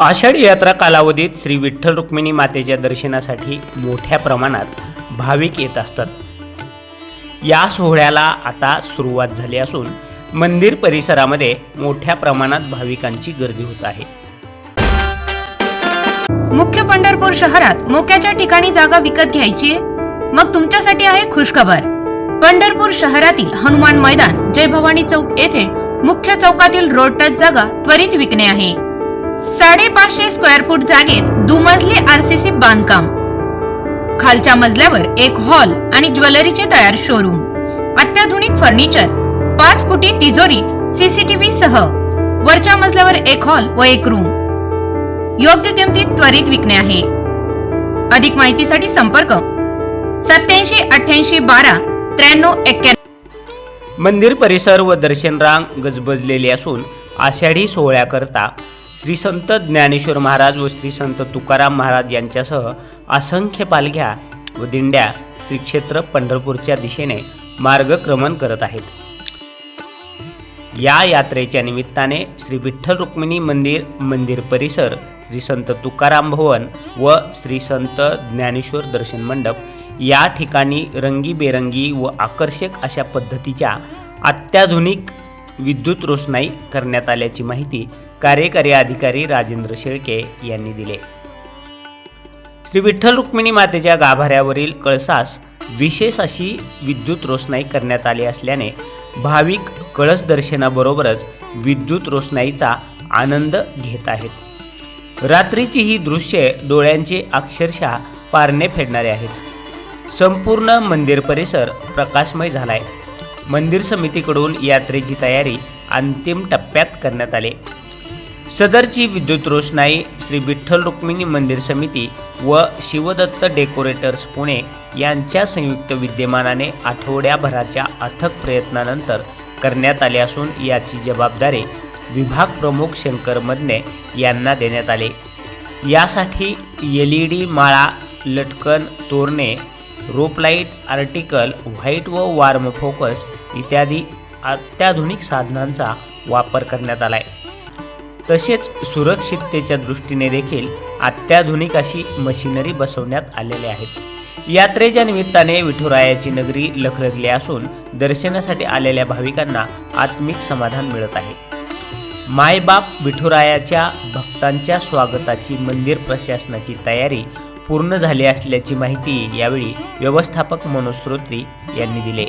आषाढी यात्रा कालावधीत श्री विठ्ठल रुक्मिणी मातेच्या दर्शनासाठी मोठ्या प्रमाणात भाविक येत असतात. या सोहळ्याला आता सुरुवात झाली असून मंदिर परिसरामध्ये मोठ्या प्रमाणात भाविकांची गर्दी होत आहे. मुख्य पंढरपूर शहरात मोक्याच्या ठिकाणी जागा विकत घ्यायची? मग तुमच्यासाठी आहे खुशखबर. पंढरपूर शहरातील हनुमान मैदान जय भवानी चौक येथे मुख्य चौकातील रोड टच जागा त्वरित विकणे आहे. साडेपाचशे स्क्वेअर फूट जागेत दुमजली आरसीसी बांधकाम. खालच्या मजल्यावर एक हॉल आणि ज्वेलरीचे तयार शोरूम अत्याधुनिक फर्निचर पाच फुटी तिजोरी सीसीटीव्ही सह. वरच्या मजल्यावर एक हॉल व एक रूम योग्य किमतीत त्वरित विकणे आहे. अधिक माहितीसाठी संपर्क सत्याऐंशी अठ्ठ्याऐंशी बारा त्र्याण्णव एक्क्याण्णव मंदिर परिसर व दर्शन रांग गजबजलेली असून आषाढी सोहळ्याकरता श्री संत ज्ञानेश्वर महाराज व श्री संत तुकाराम महाराज यांच्यासह असंख्य पालख्या व दिंड्या श्री क्षेत्र पंढरपूरच्या दिशेने मार्गक्रमण करत आहेत. या यात्रेच्या निमित्ताने श्री विठ्ठल रुक्मिणी मंदिर मंदिर परिसर श्री संत तुकाराम भवन व श्री संत ज्ञानेश्वर दर्शन मंडप या ठिकाणी रंगीबेरंगी व आकर्षक अशा पद्धतीच्या अत्याधुनिक विद्युत रोषणाई करण्यात आल्याची माहिती कार्यकारी अधिकारी राजेंद्र शेळके यांनी दिले. श्री विठ्ठल रुक्मिणी मातेच्या गाभाऱ्यावरील कळसास विशेष अशी विद्युत रोषणाई करण्यात आली असल्याने भाविक कळस दर्शनाबरोबरच विद्युत रोषणाईचा आनंद घेत आहेत. रात्रीची ही दृश्ये डोळ्यांचे अक्षरशः पारणे फेडणारे आहेत. संपूर्ण मंदिर परिसर प्रकाशमय झालाय. मंदिर समितीकडून यात्रेची तयारी अंतिम टप्प्यात करण्यात आली. सदरची विद्युत रोषणाई श्री विठ्ठल रुक्मिणी मंदिर समिती व शिवदत्त डेकोरेटर्स पुणे यांच्या संयुक्त विद्यमानाने आठवड्याभराच्या अथक प्रयत्नानंतर करण्यात आले असून याची जबाबदारी विभाग प्रमुख शंकर मदने यांना देण्यात आले. यासाठी एल ई डी माळा लटकन तोरणे रोपलाईट आर्टिकल व्हाईट व वार्म फोकस इत्यादी अत्याधुनिक साधनांचा वापर करण्यात आला आहे तसेच सुरक्षिततेच्या दृष्टीने देखील अत्याधुनिक अशी मशिनरी बसवण्यात आलेले आहेत. यात्रेच्या निमित्ताने विठुरायाची नगरी लखलखली असून दर्शनासाठी आलेल्या भाविकांना आत्मिक समाधान मिळत आहे. मायबाप विठुरायाच्या भक्तांच्या स्वागताची मंदिर प्रशासनाची तयारी पूर्ण झाली असल्याची माहिती यावेळी व्यवस्थापक मनोज श्रोत्री यांनी दिले.